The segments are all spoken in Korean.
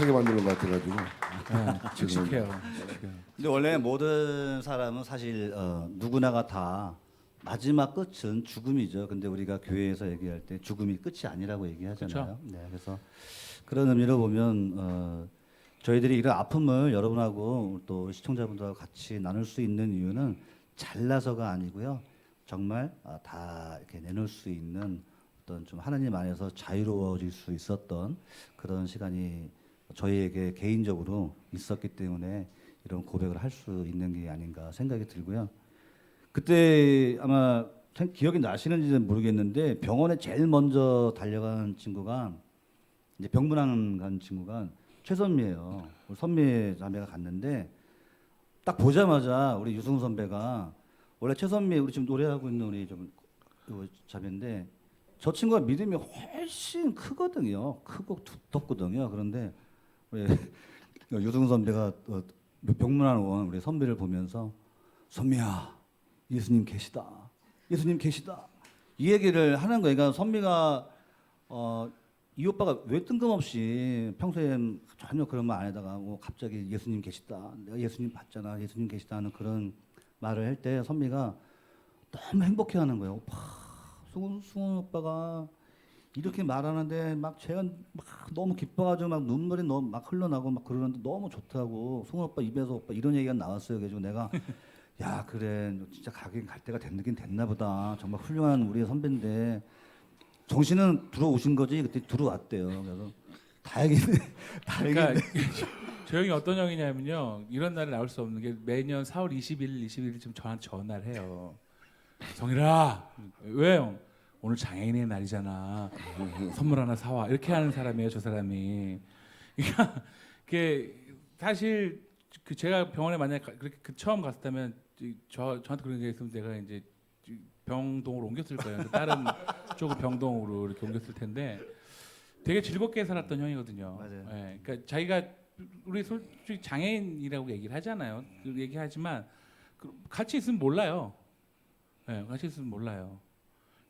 칙칙하게 만드는 것 같아가지고 네, 칙칙해요. 칙칙해요. 근데 원래 모든 사람은 사실 어, 누구나가 다 마지막 끝은 죽음이죠. 근데 우리가 교회에서 얘기할 때 죽음이 끝이 아니라고 얘기하잖아요. 네, 그래서 그런 의미로 보면 어, 저희들이 이런 아픔을 여러분하고 또 시청자분들하고 같이 나눌 수 있는 이유는 잘나서가 아니고요. 정말 아, 다 이렇게 내놓을 수 있는 어떤 좀 하나님 안에서 자유로워질 수 있었던 그런 시간이 저희에게 개인적으로 있었기 때문에 이런 고백을 할 수 있는 게 아닌가 생각이 들고요. 그때 아마 참 기억이 나시는지는 모르겠는데 병원에 제일 먼저 달려간 친구가 이제 병문안 간 친구가 최선미예요. 우리 선미 자매가 갔는데 딱 보자마자 우리 유승 선배가 원래 최선미 우리 지금 노래하고 있는 우리 좀그 자매인데 저 친구가 믿음이 훨씬 크거든요. 크고 두텁거든요. 그런데 우리 유승 선배가 어, 병문안 온 우리 선배를 보면서 선미야 예수님 계시다. 예수님 계시다. 이 얘기를 하는 거예요. 그러니까 선미가 어, 이 오빠가 왜 뜬금없이 평소에 전혀 그런 말안 하다가 뭐 갑자기 예수님 계시다. 내가 예수님 봤잖아. 예수님 계시다 하는 그런 말을 할 때 선미가 너무 행복해하는 거예요. 오빠, 승훈, 승훈 오빠가 이렇게 말하는데 막 제가 막 너무 기뻐가지고 막 눈물이 너무 막 흘러나고 막 그러는데 너무 좋다고 승훈 오빠 입에서 오빠 이런 얘기가 나왔어요. 그래가지고 내가 야 그래 너 진짜 가긴 갈 때가 됐긴 됐나 보다. 정말 훌륭한 우리 선배인데 정신은 들어오신 거지 그때 들어왔대요. 그래서 다행이네. 그러니까 다행이네. 저 형이 어떤 형이냐면요. 이런 날에 나올 수 없는 게 매년 4월 20일, 21일 좀 저한테 전화를 해요. 성일아, 왜 형? 오늘 장애인의 날이잖아. 선물 하나 사와. 이렇게 하는 사람이에요, 저 사람이. 그러니까 그게 사실 그 제가 병원에 만약에 가- 그렇게 그 처음 갔었다면 이- 저 저한테 그런 게 있으면 내가 이제 병동으로 옮겼을 거예요. 그 다른 쪽 병동으로 이렇게 옮겼을 텐데 되게 즐겁게 살았던 형이거든요. 맞아요. 예, 그러니까 자기가 우리 솔직히 장애인이라고 얘기를 하잖아요. 그 얘기하지만 그 같이 있으면 몰라요. 예, 같이 있으면 몰라요.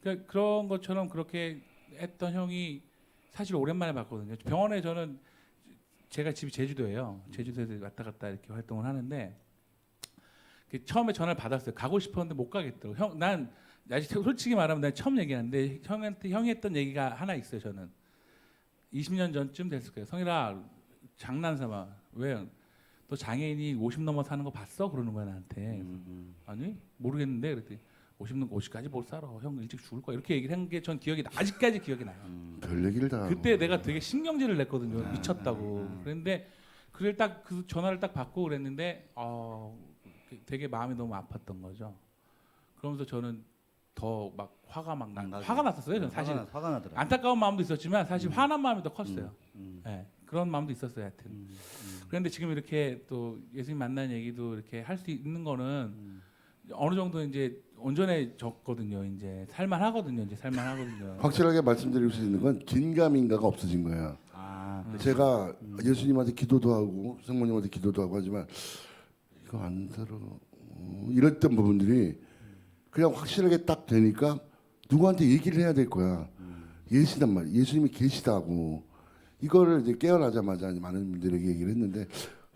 그러니까 그런 것처럼 그렇게 했던 형이 사실 오랜만에 봤거든요. 병원에 저는 제가 집이 제주도예요. 제주도에서 왔다 갔다 이렇게 활동을 하는데 그 처음에 전화를 받았어요. 가고 싶었는데 못 가겠더라고. 형, 난 아직 솔직히 말하면 난 처음 얘기하는데 형한테 형이 했던 얘기가 하나 있어요. 저는 20년 전쯤 됐을 거예요. 성일아 장난삼아 왜? 너 장애인이 50 넘어 사는 거 봤어? 그러는 거야 나한테. 음, 아니 모르겠는데 그랬더니 50 50까지 못 살아. 형 일찍 죽을 거야. 이렇게 얘기를 한 게 전 기억이 나. 아직까지 기억이 나요. 별 얘기를 다. 하고. 그때 내가 되게 신경질을 냈거든요. 미쳤다고. 그랬는데 그걸 딱 그 전화를 딱 받고 그랬는데 어, 되게 마음이 너무 아팠던 거죠. 그러면서 저는 더 막 화가 막 나, 나죠. 화가 났었어요. 저는 사실 화가, 화가 나더라. 안타까운 마음도 있었지만 사실 화난 마음이 더 컸어요. 음, 예, 그런 마음도 있었어요. 하여튼. 음, 음, 그런데 지금 이렇게 또 예수님 만난 얘기도 이렇게 할 수 있는 거는 음. 어느 정도 이제 온전해졌거든요. 이제 살만하거든요. 이제 살만하거든요. 확실하게 말씀드릴 수 있는 건 긴가민가가 없어진 거야. 아, 음. 제가 예수님한테 기도도 하고 성모님한테 기도도 하고 하지만 이거 안 들어 어, 이랬던 부분들이 그냥 확실하게 딱 되니까 누구한테 얘기를 해야 될 거야. 예시단 말이야. 예수님이 계시다고 이거를 이제 깨어나자마자 많은 분들에게 얘기를 했는데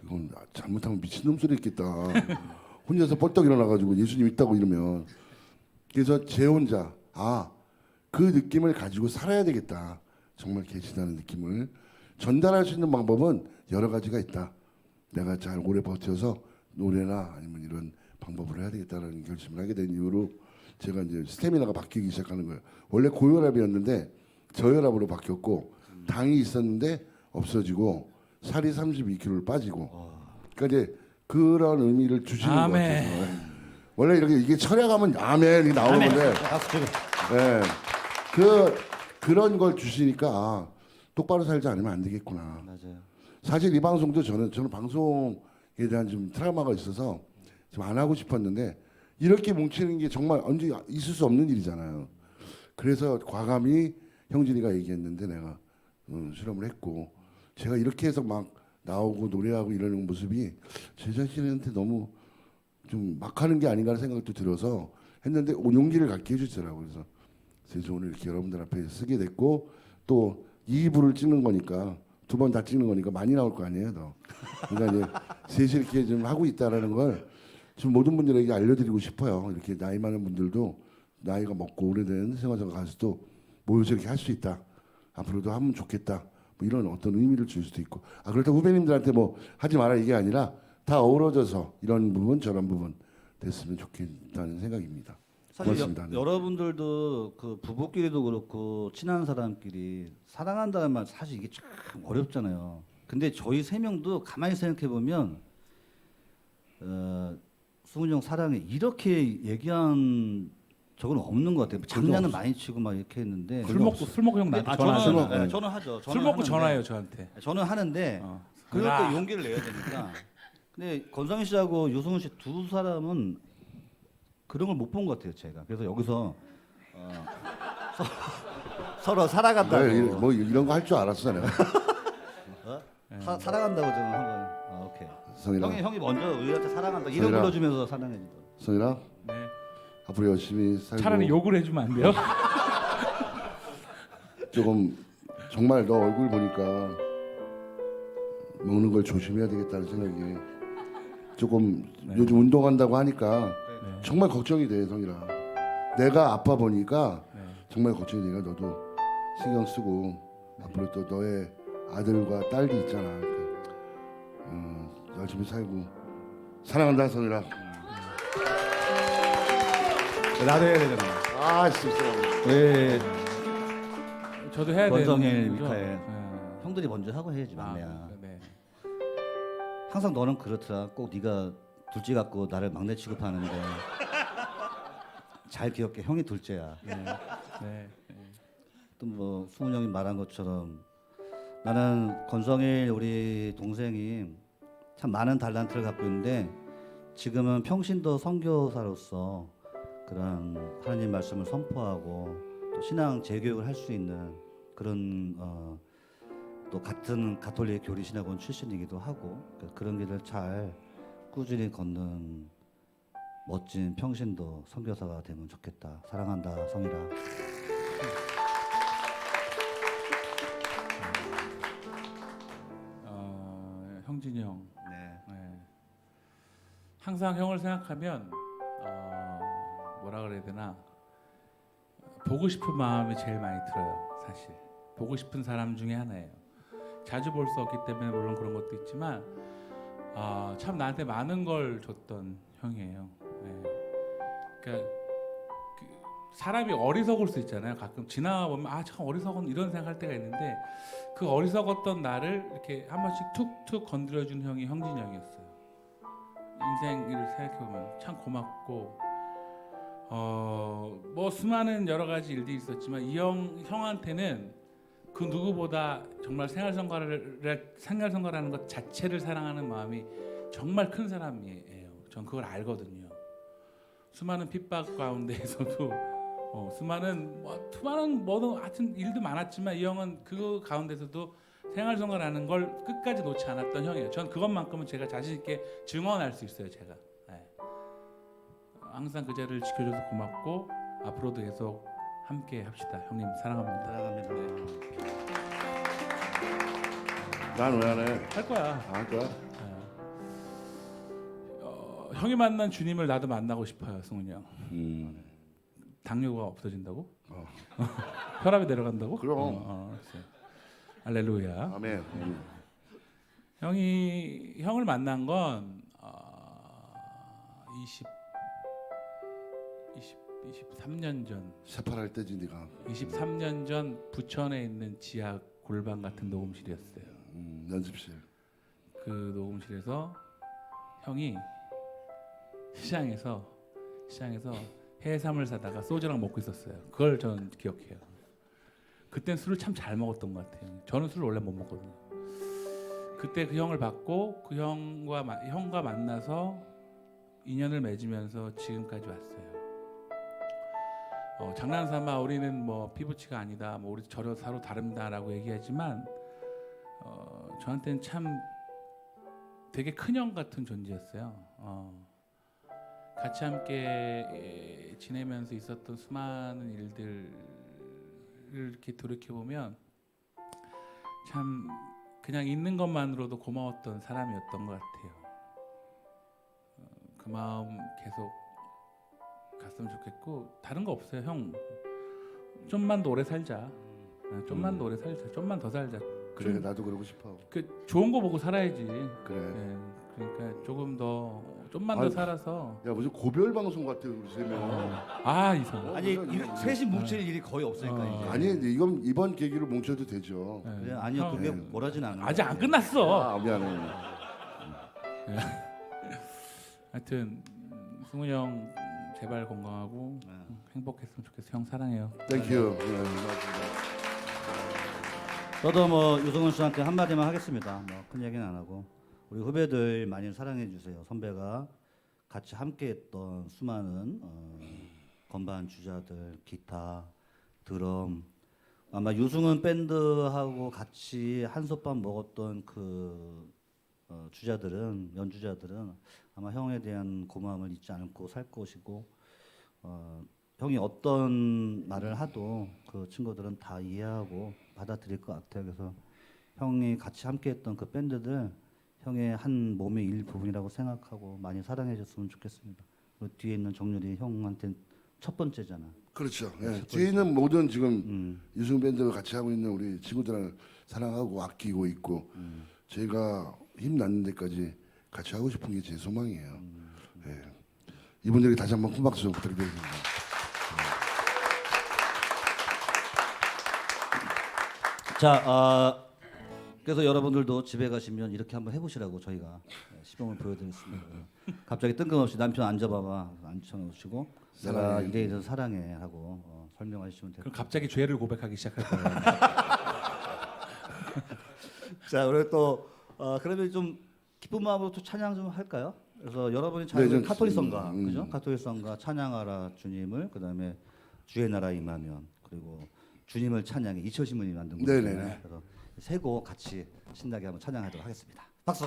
이건 잘못하면 미친놈 소리 있겠다. 혼자서 벌떡 일어나가지고 예수님 있다고 이러면 그래서 제 혼자 아 그 느낌을 가지고 살아야 되겠다. 정말 계시다는 느낌을 전달할 수 있는 방법은 여러 가지가 있다. 내가 잘 오래 버텨서 노래나 아니면 이런 방법을 해야 되겠다는 결심을 하게 된 이후로 제가 이제 스태미나가 바뀌기 시작하는 거예요. 원래 고혈압이었는데 저혈압으로 바뀌었고 당이 있었는데 없어지고 살이 32kg를 빠지고 그러니까 이제 그런 의미를 주시는 것 아멘. 같아요. 원래 이렇게 이게 철야가면 아멘 이렇게 나오는 건데 박수 치고. 예. 그 그런 걸 주시니까 아, 똑바로 살지 않으면 안 되겠구나. 맞아요. 사실 이 방송도 저는 저는 방송에 대한 좀 트라우마가 있어서 좀 안 하고 싶었는데 이렇게 뭉치는 게 정말 언제 있을 수 없는 일이잖아요. 그래서 과감히 형진이가 얘기했는데 내가 음, 실험을 했고 제가 이렇게 해서 막 나오고 노래하고 이러는 모습이 제 자신한테 너무 좀 막 하는 게 아닌가 하는 생각도 들어서 했는데 오- 용기를 갖게 해주더라고요. 그래서 그래서 오늘 이렇게 여러분들 앞에 쓰게 됐고 또 2부를 찍는 거니까 두 번 다 찍는 거니까 많이 나올 거 아니에요, 더. 그러니까 이제 셋이 이렇게 좀 하고 있다라는 걸 지금 모든 분들에게 알려드리고 싶어요. 이렇게 나이 많은 분들도 나이가 먹고 오래된 생활장 가수도 모여서 이렇게 할 수 있다. 앞으로도 하면 좋겠다. 뭐 이런 어떤 의미를 줄 수도 있고. 아 그렇다고 후배님들한테 뭐 하지 마라 이게 아니라 다 어우러져서 이런 부분 저런 부분 됐으면 좋겠다는 생각입니다. 사실 고맙습니다. 여, 네. 여러분들도 그 부부끼리도 그렇고 친한 사람끼리 사랑한다는 말 사실 이게 참 어렵잖아요. 근데 저희 세 명도 가만히 생각해 보면 어, 수근이 형 사랑해 이렇게 얘기한 적은 없는 것 같아요. 장난은 많이 치고 막 이렇게 했는데 술 먹고 술 먹고 형 나한테 아, 전화. 저는, 전화. 네, 저는 하죠. 술 저는 먹고 하는데, 전화해요 저한테. 저는 하는데 어. 그럴 아. 때 용기를 내야 되니까. 근데 권성희 씨하고 유승훈 씨 두 사람은 그런 걸 못 본 것 같아요, 제가. 그래서 여기서 어, 서, 서로 살아간다고, 네, 뭐 이런 거 할 줄 알았어 내가. 사, 살아간다고 좀 한번. 아, 오케이. 성이랑 형이 형이 먼저 우리한테 사랑한다 이름. 불러주면서 사랑해준다. 성이랑 네. 앞으로 열심히 살고 차라리 욕을 해주면 안 돼요? 조금 정말 너 얼굴 보니까 먹는 걸 조심해야 되겠다는 생각이 조금 네. 요즘 운동한다고 하니까 네. 정말 걱정이 돼 성이라 내가 아파 보니까 네. 정말 걱정이 되니까 너도 신경 쓰고 앞으로 또 너의 아들과 딸이 있잖아 그러니까, 어, 열심히 살고 사랑한다 성이라 나도 해야 되잖아. 아 진짜 네. 저도 해야 되는 권성일, 거죠? 미카엘. 네. 형들이 먼저 하고 해야지 아, 막내야. 네. 항상 너는 그렇더라. 꼭 네가 둘째 갖고 나를 막내 취급하는데 잘 기억해. 형이 둘째야. 네. 네. 또뭐 수훈 형이 말한 것처럼 나는 권성일 우리 동생이 참 많은 달란트를 갖고 있는데 지금은 평신도 선교사로서 그런 하나님 말씀을 선포하고 또 신앙 재교육을 할 수 있는 그런 어, 또 같은 가톨릭 교리 신학원 출신이기도 하고 그런 길을 잘 꾸준히 걷는 멋진 평신도 선교사가 되면 좋겠다. 사랑한다 성이라. 어, 형진이 형. 네. 네. 항상 형을 생각하면 어, 뭐라 그래야 되나 보고 싶은 마음이 제일 많이 들어요. 사실 보고 싶은 사람 중에 하나예요. 자주 볼 수 없기 때문에 물론 그런 것도 있지만 아, 참 나한테 많은 걸 줬던 형이에요. 네. 그러니까 그 사람이 어리석을 수 있잖아요. 가끔 지나가 보면 아 참 어리석은 이런 생각할 때가 있는데 그 어리석었던 나를 이렇게 한 번씩 툭툭 건드려준 형이 형진이 형이었어요. 인생 일을 생각해 보면 참 고맙고 어 뭐 수많은 여러 가지 일들이 있었지만 이 형 형한테는 그 누구보다 정말 생활선거를 생활선거라는 것 자체를 사랑하는 마음이 정말 큰 사람이에요. 전 그걸 알거든요. 수많은 핍박 가운데에서도 어, 수많은 뭐 수많은 뭐든 하여튼 일도 많았지만 이 형은 그 가운데서도 생활선거라는 걸 끝까지 놓지 않았던 형이에요. 전 그것만큼은 제가 자신 있게 증언할 수 있어요. 제가 네. 항상 그 자리를 지켜줘서 고맙고 앞으로도 계속 함께 합시다. 형님 사랑합니다. 사랑합니다. 난 왜 안 해? 할 거야. 아, 할 거야? 어, 형이 만난 주님을 나도 만나고 싶어요, 승훈이 형. 음. 당뇨가 없어진다고? 어. 혈압이 내려간다고? 그럼. 어, 어, 알았어요. 할렐루야. 아멘. 음. 형이 형을 만난 건 어, 20 20 23년 전 세팔할 때지 네가. 23년 전 부천에 있는 지하 골방 같은 녹음실이었어요. 음, 연습실. 그 녹음실에서 형이 시장에서 시장에서 해삼을 사다가 소주랑 먹고 있었어요. 그걸 저는 기억해요. 그땐 술을 참 잘 먹었던 것 같아요. 저는 술을 원래 못 먹거든요. 그때 그 형을 봤고 그 형과 마- 형과 만나서 인연을 맺으면서 지금까지 왔어요. 어, 장난삼아 우리는 뭐 피부치가 아니다, 뭐 우리 저려 서로 다릅니다라고 얘기하지만 어, 저한테는 참 되게 큰형 같은 존재였어요. 어, 같이 함께 에, 지내면서 있었던 수많은 일들을 이렇게 돌이켜 보면 참 그냥 있는 것만으로도 고마웠던 사람이었던 것 같아요. 어, 그 마음 계속 갔으면 좋겠고 다른 거 없어요, 형. 좀만 더 오래 살자. 어, 좀만 더 오래 살자. 좀만 더 살자. 그래 좀- 나도 그러고 싶어. 그 좋은 거 보고 살아야지. 그래. 예, 그러니까 조금 더 좀만 더 아유. 살아서 야 무슨 고별 방송 같아 우리 세 명. 아 이상. 어, 아니 이- 셋이 뭉칠 일이 거의 없으니까 어. 이제. 아니 근데 이건 이번 계기로 뭉쳐도 되죠. 예. 그래, 아니요 형, 그게 네. 뭐라진 않아요. 아직 안 끝났어. 아 미안해. 하여튼 음, 승훈이 형 제발 건강하고 네. 행복했으면 좋겠어. 형 사랑해요. 땡큐. 네, 고맙습니다. 저도 뭐 유승훈 씨한테 한 마디만 하겠습니다. 뭐 큰 얘기는 안 하고 우리 후배들 많이 사랑해 주세요. 선배가 같이 함께했던 수많은 어, 건반 주자들, 기타, 드럼 아마 유승훈 밴드하고 같이 한솥밥 먹었던 그 어, 주자들은 연주자들은 아마 형에 대한 고마움을 잊지 않고 살 것이고 어, 형이 어떤 말을 하도 그 친구들은 다 이해하고 받아들일 것 같아요. 그래서 형이 같이 함께했던 그 밴드들 형의 한 몸의 일부분이라고 생각하고 많이 사랑해줬으면 좋겠습니다. 그리고 뒤에 있는 정렬이 형한테 첫 번째잖아. 그렇죠. 예. 뒤에 있는 모든 지금 음, 유승 밴드가 같이 하고 있는 우리 친구들을 사랑하고 아끼고 있고 음. 제가 힘 나는 데까지 같이 하고 싶은 게 제 소망이에요. 음. 예. 이분들에게 다시 한번 큰 박수 부탁드립니다. 자, 아, 그래서 여러분들도 집에 가시면 이렇게 한번 해보시라고 저희가 네, 시범을 보여드리겠습니다. 갑자기 뜬금없이 남편 앉아봐봐 앉혀놓으시고 내가 사랑해. 이래 이래서 사랑해 하고 어, 설명하시면 돼요. 그럼 갑자기 죄를 고백하기 시작할 거예요. 자, 우리 또 어, 그러면 좀 기쁜 마음으로 또 찬양 좀 할까요? 그래서 여러분이 잘 네, 카톨릭성가 음, 음. 그죠? 카톨릭성가 찬양하라 주님을 그다음에 주의 나라 임하면 그리고 주님을 찬양해 이철 신부님이 만든. 곡이잖아요. 그래서 세곡 같이 신나게 한번 찬양하도록 하겠습니다. 박수.